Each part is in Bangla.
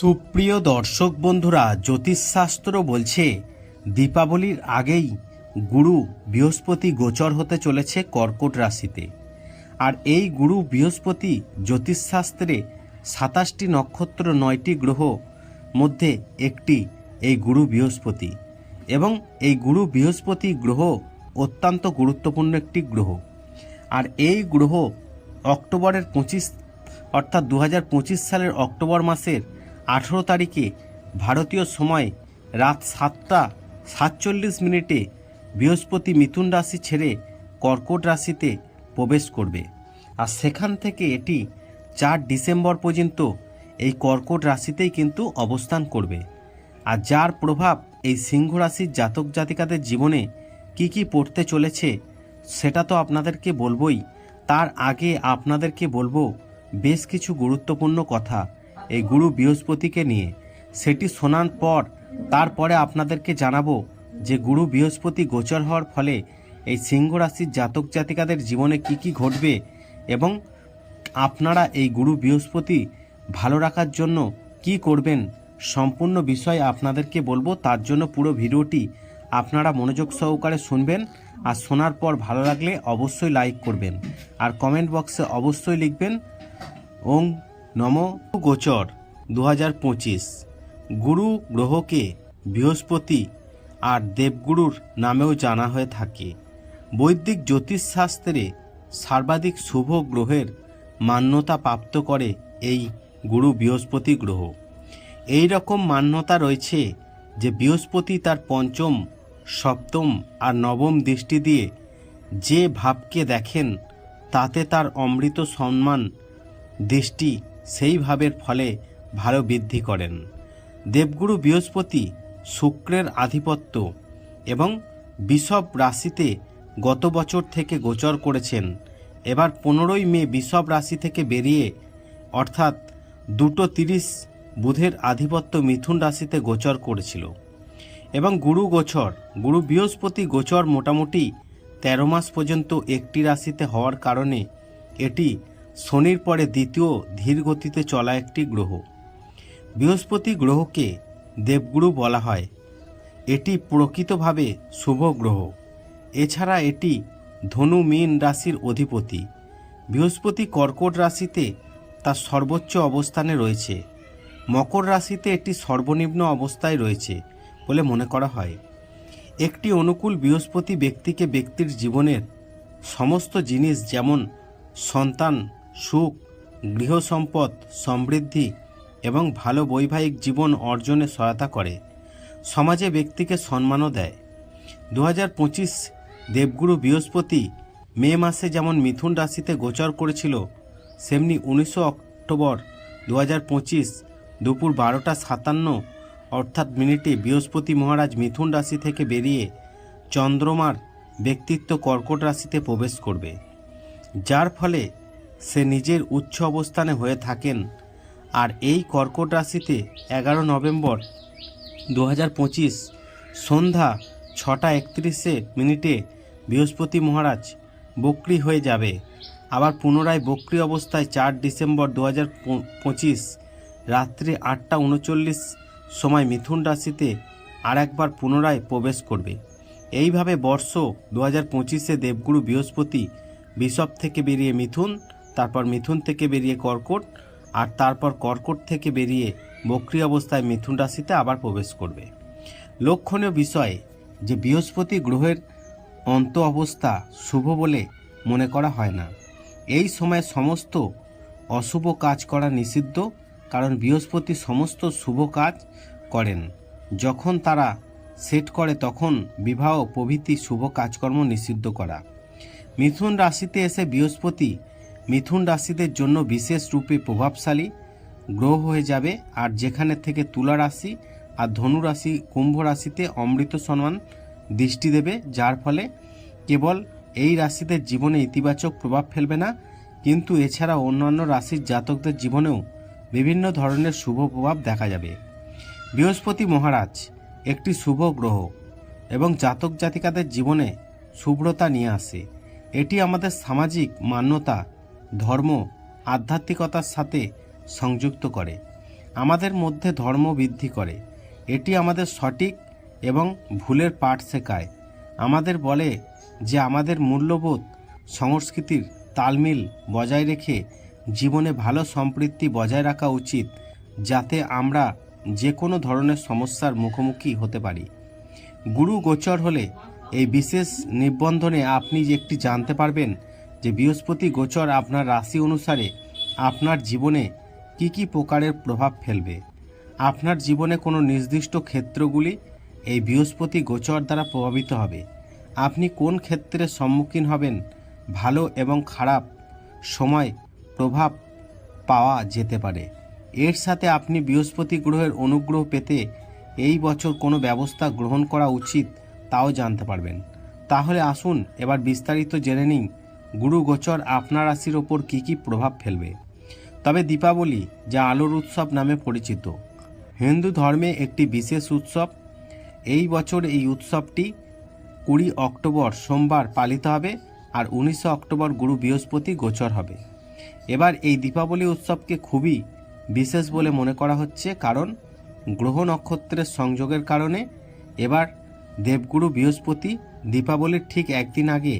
সুপ্রিয় দর্শক বন্ধুরা, জ্যোতিষশাস্ত্র বলছে, দীপাবলির আগেই গুরু বৃহস্পতি গোচর হতে চলেছে কর্কট রাশিতে। আর এই গুরু বৃহস্পতি জ্যোতিষশাস্ত্রে সাতাশটি নক্ষত্র, নয়টি গ্রহ মধ্যে একটি এই গুরু বৃহস্পতি। এবং এই গুরু বৃহস্পতি গ্রহ অত্যন্ত গুরুত্বপূর্ণ একটি গ্রহ। আর এই গ্রহ অক্টোবরের পঁচিশ, অর্থাৎ দু হাজার পঁচিশ সালের অক্টোবর মাসের আঠেরো তারিখে ভারতীয় সময় রাত সাতটা সাতচল্লিশ মিনিটে বৃহস্পতি মিথুন রাশি ছেড়ে কর্কট রাশিতে প্রবেশ করবে। আর সেখান থেকে এটি চার ডিসেম্বর পর্যন্ত এই কর্কট রাশিতেই কিন্তু অবস্থান করবে। আর যার প্রভাব এই সিংহ রাশির জাতক জাতিকাদের জীবনে কি কি পড়তে চলেছে সেটা তো আপনাদেরকে বলবই। তার আগে আপনাদেরকে বলব বেশ কিছু গুরুত্বপূর্ণ কথা। এই গুরু বৃহস্পতিকে নিয়ে। সেটি শোনার পর তারপরে আপনাদেরকে জানাব যে গুরু বৃহস্পতি গোচর হওয়ার ফলে এই সিংহ রাশির জাতক জাতিকাদের জীবনে কি কি ঘটবে এবং আপনারা এই গুরু বৃহস্পতি ভালো রাখার জন্য কি করবেন সম্পূর্ণ বিষয় আপনাদেরকে বলব। তার জন্য পুরো ভিডিওটি আপনারা মনোযোগ সহকারে শুনবেন আর শোনার পর ভালো লাগলে অবশ্যই লাইক করবেন। আর কমেন্ট বক্সে অবশ্যই লিখবেন, ওং নম গোচর দু হাজার পঁচিশ। গুরু গ্রহকে বৃহস্পতি আর দেবগুরুর নামেও জানা হয়ে থাকে। বৈদিক জ্যোতিষশাস্ত্রে সর্বাধিক শুভ গ্রহের মান্যতা প্রাপ্ত করে এই গুরু বৃহস্পতি গ্রহ। এই রকম মান্যতা রয়েছে যে বৃহস্পতি তার পঞ্চম, সপ্তম আর নবম দৃষ্টি দিয়ে যে ভাবকে দেখেন, তাতে তার অমৃত সম্মান দৃষ্টি সেই ভাবের ফলে ভালো বৃদ্ধি করেন। দেবগুরু বৃহস্পতি শুক্রের আধিপত্য এবং বিষব রাশিতে গত বছর থেকে গোচর করেছেন। এবার পনেরোই মে বিষব রাশি থেকে বেরিয়ে, অর্থাৎ দুটো তিরিশ বুধের আধিপত্য মিথুন রাশিতে গোচর করেছিল এবং গুরু গোচর, গুরু বৃহস্পতি গোচর মোটামুটি তেরো মাস পর্যন্ত একটি রাশিতে হওয়ার কারণে এটি শনির পরে দ্বিতীয় ধীর গতিতে চলা একটি গ্রহ। বৃহস্পতি গ্রহকে দেবগুরু বলা হয়। এটি প্রকৃতভাবে শুভ গ্রহ। এছাড়া এটি ধনু মীন রাশির অধিপতি। বৃহস্পতি কর্কট রাশিতে তার সর্বোচ্চ অবস্থানে রয়েছে। মকর রাশিতে এটি সর্বনিম্ন অবস্থায় রয়েছে বলে মনে করা হয়। একটি অনুকূল বৃহস্পতি ব্যক্তিকে ব্যক্তির জীবনের সমস্ত জিনিস যেমন সন্তান সুখ, গৃহসম্পদ, সমৃদ্ধি এবং ভালো বৈবাহিক জীবন অর্জনে সহায়তা করে। সমাজে ব্যক্তিকে সম্মানও দেয়। দু হাজার পঁচিশ দেবগুরু বৃহস্পতি মে মাসে যেমন মিথুন রাশিতে গোচর করেছিল, সেমনি উনিশশো অক্টোবর দু হাজার পঁচিশ দুপুর বারোটা সাতান্ন, অর্থাৎ মিনিটে বৃহস্পতি মহারাজ মিথুন রাশি থেকে বেরিয়ে চন্দ্রমার ব্যক্তিত্ব কর্কট রাশিতে প্রবেশ করবে। যার ফলে সে নিজের উচ্চ অবস্থানে হয়ে থাকেন। আর এই কর্কট রাশিতে এগারো নভেম্বর দু হাজার পঁচিশ সন্ধ্যা ছটা একত্রিশে মিনিটে বৃহস্পতি মহারাজ বক্রি হয়ে যাবে। আবার পুনরায় বক্রি অবস্থায় চার ডিসেম্বর দু পঁচিশ রাত্রি আটটা উনচল্লিশ সময় মিথুন রাশিতে আর একবার পুনরায় প্রবেশ করবে। এইভাবে বর্ষ দু হাজার পঁচিশে দেবগুরু বৃহস্পতি বিষব থেকে বেরিয়ে মিথুন তারপর মিথুন থেকে বেরিয়ে কর্কট, আর তারপর কর্কট থেকে বেরিয়ে বক্রি অবস্থায় মিথুন রাশিতে আবার প্রবেশ করবে। লক্ষণীয় বিষয় যে বৃহস্পতি গ্রহের অন্ত অবস্থা শুভ বলে মনে করা হয় না। এই সময় সমস্ত অশুভ কাজ করা নিষিদ্ধ, কারণ বৃহস্পতি সমস্ত শুভ কাজ করেন। যখন তারা সেট করে, তখন বিবাহ, প্রভৃতি, শুভ কাজকর্ম নিষিদ্ধ করা। মিথুন রাশিতে এসে বৃহস্পতি মিথুন রাশিদের জন্য বিশেষ রূপে প্রভাবশালী গ্রহ হয়ে যাবে, আর যেখানে থেকে তুলা রাশি আর ধনু রাশি, কুম্ভ রাশিতে অমৃত সম্মান দৃষ্টি দেবে, যার ফলে কেবল এই রাশিদের জীবনে ইতিবাচক প্রভাব ফেলবে না। কিন্তু এছাড়া অন্যান্য রাশির জাতকদের জীবনেও বিভিন্ন ধরনের শুভ প্রভাব দেখা যাবে। বৃহস্পতি মহারাজ, একটি শুভ গ্রহ এবং জাতক জাতিকাদের জীবনে শুভ্রতা নিয়ে আসে। এটি আমাদের সামাজিক মান্যতা ধর্ম আধ্যাত্মিকতার সাথে সংযুক্ত করে, আমাদের মধ্যে ধর্ম বৃদ্ধি করে। এটি আমাদের সঠিক এবং ভুলের পাঠ শেখায়। আমাদের বলে যে আমাদের মূল্যবোধ সংস্কৃতির তালমিল বজায় রেখে জীবনে ভালো সম্পৃক্তি বজায় রাখা উচিত, যাতে আমরা যে কোনো ধরনের সমস্যার মুখোমুখি হতে পারি। গুরু গোচর হলে এই বিশেষ নিবন্ধনে আপনি একটি জানতে পারবেন যে বৃহস্পতি গোচর আপনার রাশি অনুসারে আপনার জীবনে কি কি প্রকারের প্রভাব ফেলবে? আপনার জীবনে কোনো নির্দিষ্ট ক্ষেত্রগুলি এই বৃহস্পতি গোচর দ্বারা প্রভাবিত হবে। আপনি কোন ক্ষেত্রে সম্মুখীন হবেন? ভালো এবং খারাপ সময় প্রভাব পাওয়া যেতে পারে। এর সাথে আপনি বৃহস্পতি গ্রহের অনুগ্রহ পেতে এই বছর কোনো ব্যবস্থা গ্রহণ করা উচিত তাও জানতে পারবেন। তাহলে আসুন এবার বিস্তারিত জেনে নিন গুরু গোচর আপনার রাশির ওপর কী কী প্রভাব ফেলবে? তবে দীপাবলি, যা আলোর উৎসব নামে পরিচিত। হিন্দু ধর্মে একটি বিশেষ উৎসব। এই বছর এই উৎসবটি কুড়ি অক্টোবর সোমবার পালিত হবে আর উনিশে অক্টোবর গুরু বৃহস্পতি গোচর হবে। এবার এই দীপাবলি উৎসবকে খুবই বিশেষ বলে মনে করা হচ্ছে কারণ গ্রহ নক্ষত্রের সংযোগের কারণে এবার দেবগুরু বৃহস্পতি দীপাবলির ঠিক একদিন আগে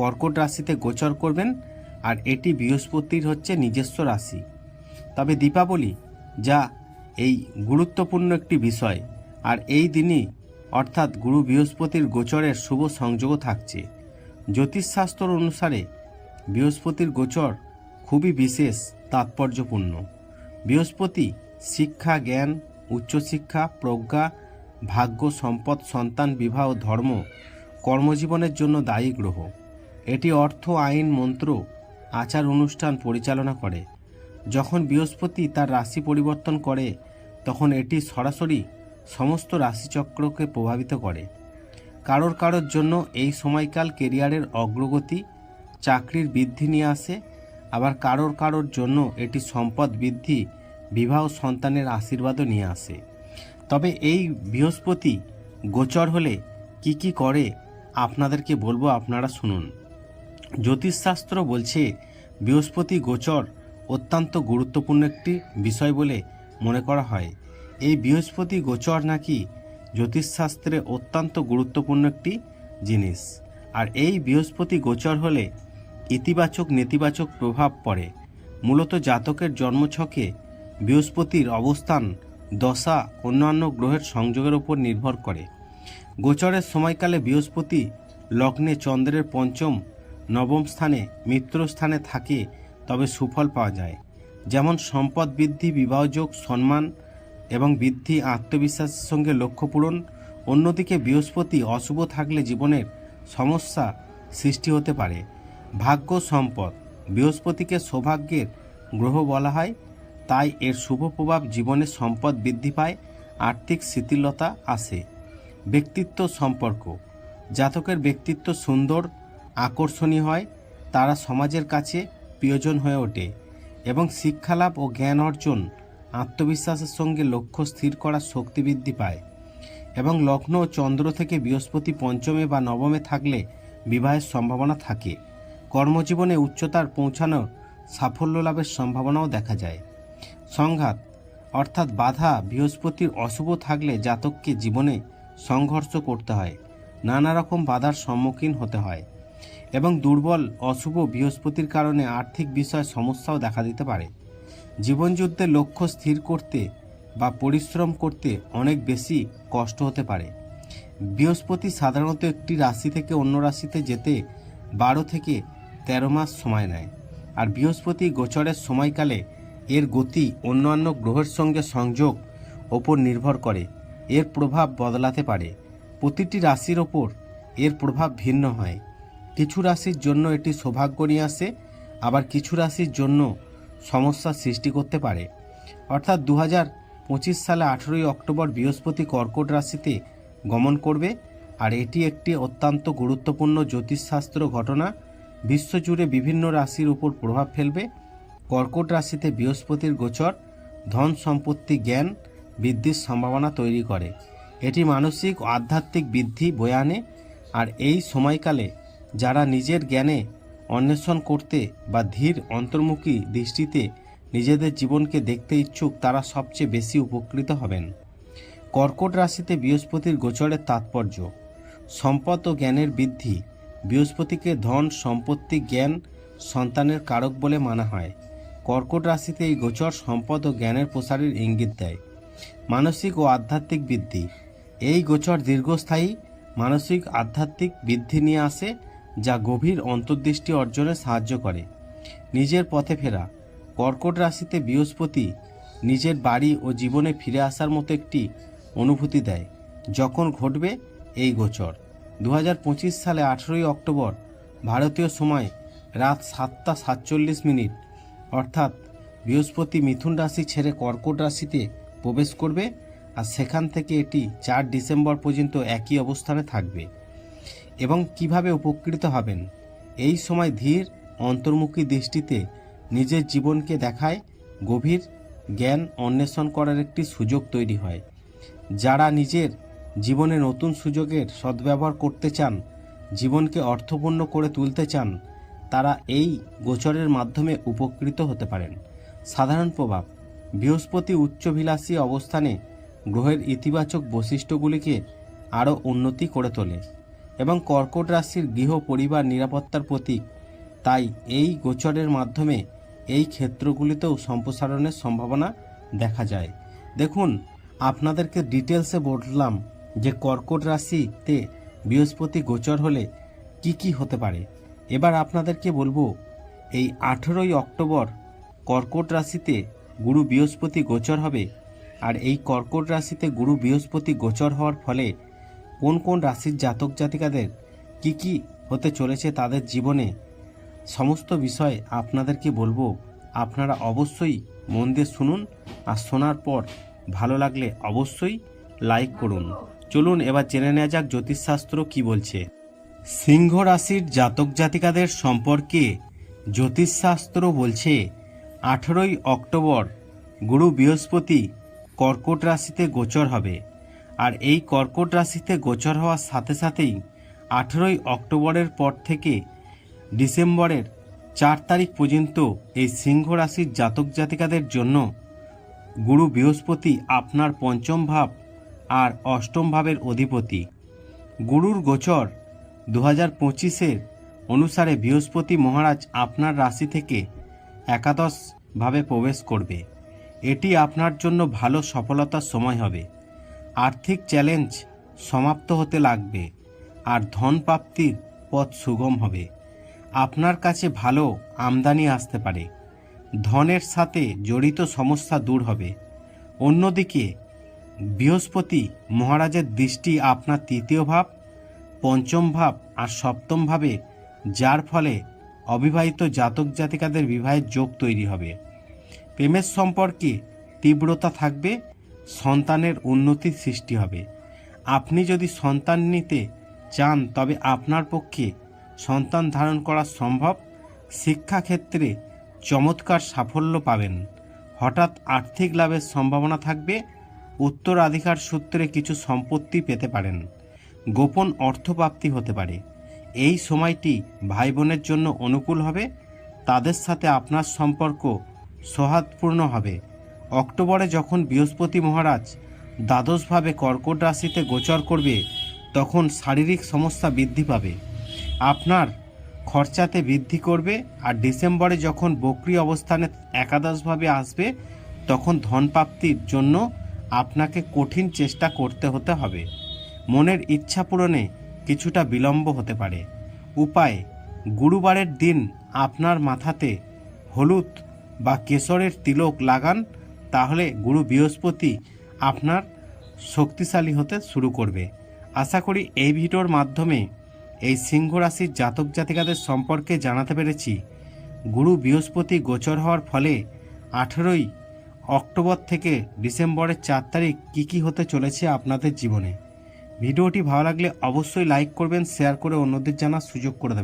কর্কট রাশিতে গোচর করবেন আর এটি বৃহস্পতির হচ্ছে নিজস্ব রাশি। তবে দীপাবলি যা এই গুরুত্বপূর্ণ একটি বিষয় আর এই দিনই অর্থাৎ গুরু বৃহস্পতির গোচরের শুভ সংযোগও থাকছে। জ্যোতিষশাস্ত্র অনুসারে বৃহস্পতির গোচর খুবই বিশেষ, তাৎপর্যপূর্ণ। বৃহস্পতি শিক্ষা, জ্ঞান, উচ্চশিক্ষা, প্রজ্ঞা, ভাগ্য, সম্পদ, সন্তান, বিবাহ, ধর্ম, কর্মজীবনের জন্য দায়ী গ্রহ। এটি অর্থ, আইন, মন্ত্র, আচার অনুষ্ঠান পরিচালনা করে। যখন বৃহস্পতি তার রাশি পরিবর্তন করে, তখন এটি সরাসরি সমস্ত রাশিচক্রকে প্রভাবিত করে। কারোর কারোর জন্য এই সময়কাল কেরিয়ারের অগ্রগতি, চাকরির বৃদ্ধি নিয়ে আসে। আবার কারোর কারোর জন্য এটি সম্পদ বৃদ্ধি, বিবাহ সন্তানের আশীর্বাদও নিয়ে আসে। তবে এই বৃহস্পতি গোচর হলে কি কি করে, আপনাদেরকে বলব, আপনারা শুনুন। জ্যোতিষশাস্ত্র বলছে, বৃহস্পতি গোচর অত্যন্ত গুরুত্বপূর্ণ একটি বিষয় বলে মনে করা হয়। এই বৃহস্পতি গোচর নাকি জ্যোতিষশাস্ত্রে অত্যন্ত গুরুত্বপূর্ণ একটি জিনিস। আর এই বৃহস্পতি গোচর হলে ইতিবাচক, নেতিবাচক প্রভাব পড়ে। মূলত জাতকের জন্মছকে বৃহস্পতির অবস্থান দশা, অন্যান্য গ্রহের সংযোগের উপর নির্ভর করে। গোচরের সময়কালে বৃহস্পতি লগ্নে চন্দ্রের পঞ্চম নবম স্থানে মিত্র স্থানে থাকে তবে সুফল পাওয়া যায়। যেমন সম্পদ বৃদ্ধি বিবাহযোগ সম্মান এবং বৃদ্ধি, আত্মবিশ্বাসের সঙ্গে লক্ষ্য পূরণ। অন্যদিকে বৃহস্পতি অশুভ থাকলে জীবনের সমস্যা সৃষ্টি হতে পারে। ভাগ্য সম্পদ, বৃহস্পতিকে সৌভাগ্যের গ্রহ বলা হয়, তাই এর শুভ প্রভাব জীবনে সম্পদ বৃদ্ধি পায়, আর্থিক শিথিলতা আসে। ব্যক্তিত্ব সম্পর্ক, জাতকের ব্যক্তিত্ব সুন্দর আকর্ষণীয় হয়, তারা সমাজের কাছে প্রিয়জন হয়ে ওঠে এবং শিক্ষালাভ ও জ্ঞান অর্জন, আত্মবিশ্বাসের সঙ্গে লক্ষ্য স্থির করার শক্তি বৃদ্ধি পায় এবং লগ্ন ও চন্দ্র থেকে বৃহস্পতি পঞ্চমে বা নবমে থাকলে বিবাহের সম্ভাবনা থাকে। কর্মজীবনে উচ্চতার পৌঁছানোর সাফল্য লাভের সম্ভাবনাও দেখা যায়। সংঘাত, অর্থাৎ বাধা বৃহস্পতির অশুভ থাকলে জাতককে জীবনে সংঘর্ষ করতে হয়। নানা রকম বাধার সম্মুখীন হতে হয়। এবং দুর্বল, অশুভ বৃহস্পতির কারণে আর্থিক বিষয়ে সমস্যাও দেখা দিতে পারে। জীবনযুদ্ধে লক্ষ্য স্থির করতে বা পরিশ্রম করতে অনেক বেশি কষ্ট হতে পারে। বৃহস্পতি সাধারণত একটি রাশি থেকে অন্য রাশিতে যেতে বারো থেকে তেরো মাস সময় নেয়। আর বৃহস্পতি গোচরের সময়কালে এর গতি অন্যান্য গ্রহের সঙ্গে সংযোগ ওপর নির্ভর করে। এর প্রভাব বদলাতে পারে। প্রতিটি রাশির ওপর এর প্রভাব ভিন্ন হয়। কিছু রাশির জন্য এটি সৌভাগ্য নিয়ে আসে, আবার কিছু রাশির জন্য সমস্যার সৃষ্টি করতে পারে। অর্থাৎ দু পঁচিশ সালে আঠেরোই অক্টোবর বৃহস্পতি কর্কট রাশিতে গমন করবে, আর এটি একটি অত্যন্ত গুরুত্বপূর্ণ জ্যোতিষশাস্ত্র ঘটনা। বিশ্বজুড়ে বিভিন্ন রাশির উপর প্রভাব ফেলবে। কর্কট রাশিতে বৃহস্পতির গোচর, ধন সম্পত্তি জ্ঞান, বৃদ্ধির সম্ভাবনা তৈরি করে। এটি মানসিক, আধ্যাত্মিক বৃদ্ধি বয়ে আনে, আর এই সময়কালে যারা নিজের জ্ঞানে অন্বেষণ করতে বা ধীর অন্তর্মুখী দৃষ্টিতে নিজেদের জীবনকে দেখতে ইচ্ছুক, তারা সবচেয়ে বেশি উপকৃত হবেন। কর্কট রাশিতে বৃহস্পতির গোচরের তাৎপর্য, সম্পদ ও জ্ঞানের বৃদ্ধি। বৃহস্পতিকে ধন, সম্পত্তি, জ্ঞান, সন্তানের কারক বলে মানা হয়। কর্কট রাশিতে এই গোচর সম্পদ ও জ্ঞানের প্রসারের ইঙ্গিত দেয়। মানসিক ও আধ্যাত্মিক বৃদ্ধি, এই গোচর দীর্ঘস্থায়ী মানসিক আধ্যাত্মিক বৃদ্ধি নিয়ে আসে যা গভীর অন্তর্দৃষ্টি অর্জনে সাহায্য করে। নিজের পথে ফেরা। কর্কট রাশিতে বৃহস্পতি নিজের বাড়ি ও জীবনে ফিরে আসার মতো একটি অনুভূতি দেয়। যখন ঘটবে এই গোচর। দু হাজার পঁচিশ সালে আঠেরোই অক্টোবর, ভারতীয় সময় রাত সাতটা সাতচল্লিশ মিনিট। অর্থাৎ বৃহস্পতি মিথুন রাশি ছেড়ে কর্কট রাশিতে প্রবেশ করবে আর সেখান থেকে এটি চার ডিসেম্বর পর্যন্ত একই অবস্থানে থাকবে। এবং কীভাবে উপকৃত হবেন। এই সময় ধীর, অন্তর্মুখী দৃষ্টিতে নিজের জীবনকে দেখায়, গভীর জ্ঞান অন্বেষণ করার একটি সুযোগ তৈরি হয়। যারা নিজের জীবনে নতুন সুযোগের সদ্ব্যবহার করতে চান, জীবনকে অর্থপূর্ণ করে তুলতে চান, তারা এই গোচরের মাধ্যমে উপকৃত হতে পারেন। সাধারণ প্রভাব, বৃহস্পতি উচ্চভিলাষী অবস্থানে গ্রহের ইতিবাচক বৈশিষ্ট্যগুলিকে আরও উন্নতি করে তোলে। এবং কর্কট রাশির গৃহ পরিবার নিরাপত্তার প্রতীক। তাই এই গোচরের মাধ্যমে এই ক্ষেত্রগুলিতেও সম্প্রসারণের সম্ভাবনা দেখা যায়। দেখুন, আপনাদেরকে ডিটেলসে বললাম যে কর্কট রাশিতে বৃহস্পতি গোচর হলে কি কি হতে পারে। এবার আপনাদেরকে বলব, এই আঠেরোই অক্টোবর কর্কট রাশিতে গুরু বৃহস্পতি গোচর হবে। আর এই কর্কট রাশিতে গুরু বৃহস্পতি গোচর হওয়ার ফলে কোন কোন রাশির জাতক জাতিকাদের কি কি হতে চলেছে তাদের জীবনে? সমস্ত বিষয় আপনাদেরকে বলব, আপনারা অবশ্যই মন দিয়ে শুনুন আর শোনার পর ভালো লাগলে অবশ্যই লাইক করুন। চলুন এবার জেনে নেওয়া যাক জ্যোতিষশাস্ত্র কি বলছে। সিংহ রাশির জাতক জাতিকাদের সম্পর্কে জ্যোতিষশাস্ত্র বলছে, আঠেরোই অক্টোবর গুরু বৃহস্পতি কর্কট রাশিতে গোচর হবে। আর এই কর্কট রাশিতে গোচর হওয়ার সাথে সাথেই আঠেরোই অক্টোবরের পর থেকে ডিসেম্বরের চার তারিখ পর্যন্ত এই সিংহ রাশির জাতক জাতিকাদের জন্য গুরু বৃহস্পতি আপনার পঞ্চম ভাব আর অষ্টম ভাবের অধিপতি। গুরুর গোচর দু হাজার পঁচিশের অনুসারে বৃহস্পতি মহারাজ আপনার রাশি থেকে একাদশভাবে প্রবেশ করবে। এটি আপনার জন্য ভালো সফলতার সময় হবে। আর্থিক চ্যালেঞ্জ সমাপ্ত হতে লাগবে আর ধন প্রাপ্তির পথ সুগম হবে। আপনার কাছে ভালো আমদানি আসতে পারে। ধনের সাথে জড়িত সমস্যা দূর হবে। অন্যদিকে, বৃহস্পতি মহারাজের দৃষ্টি আপনার তৃতীয় ভাব, পঞ্চম ভাব আর সপ্তম ভাবে, যার ফলে অবিবাহিত জাতক জাতিকাদের বিবাহের যোগ তৈরি হবে। প্রেমের সম্পর্কে তীব্রতা থাকবে সন্তানের উন্নতির সৃষ্টি হবে। আপনি যদি সন্তান নিতে চান, তবে আপনার পক্ষে সন্তান ধারণ করা সম্ভব। শিক্ষাক্ষেত্রে চমৎকার সাফল্য পাবেন। হঠাৎ আর্থিক লাভের সম্ভাবনা থাকবে। উত্তরাধিকার সূত্রে কিছু সম্পত্তি পেতে পারেন। গোপন অর্থপ্রাপ্তি হতে পারে। এই সময়টি ভাই বোনের জন্য অনুকূল হবে। তাদের সাথে আপনার সম্পর্ক সৌহার্দপূর্ণ হবে। অক্টোবরে যখন বৃহস্পতি মহারাজ দ্বাদশভাবে কর্কট রাশিতে গোচর করবে, তখন শারীরিক সমস্যা বৃদ্ধি পাবে। আপনার খরচাতে বৃদ্ধি করবে আর ডিসেম্বরে যখন বক্রি অবস্থানে একাদশভাবে আসবে, তখন ধনপ্রাপ্তির জন্য আপনাকে কঠিন চেষ্টা করতে হতে হবে। মনের ইচ্ছা পূরণে কিছুটা বিলম্ব হতে পারে। উপায়, গুরুবারের দিন আপনার মাথাতে হলুদ বা কেশরের তিলক লাগান তাহলে গুরু বৃহস্পতি আপনার শক্তিশালী হতে শুরু করবে। আশা করি এই ভিডিওর মাধ্যমে এই সিংহ রাশির জাতক জাতিকাদের সম্পর্কে জানাতে পেরেছি। গুরু বৃহস্পতি গোচর হওয়ার ফলে আঠেরোই অক্টোবর থেকে ডিসেম্বরের চার তারিখ কী কী হতে চলেছে আপনাদের জীবনে। ভিডিওটি ভালো লাগলে অবশ্যই লাইক করবেন, শেয়ার করে অন্যদের জানার সুযোগ করে দেবেন।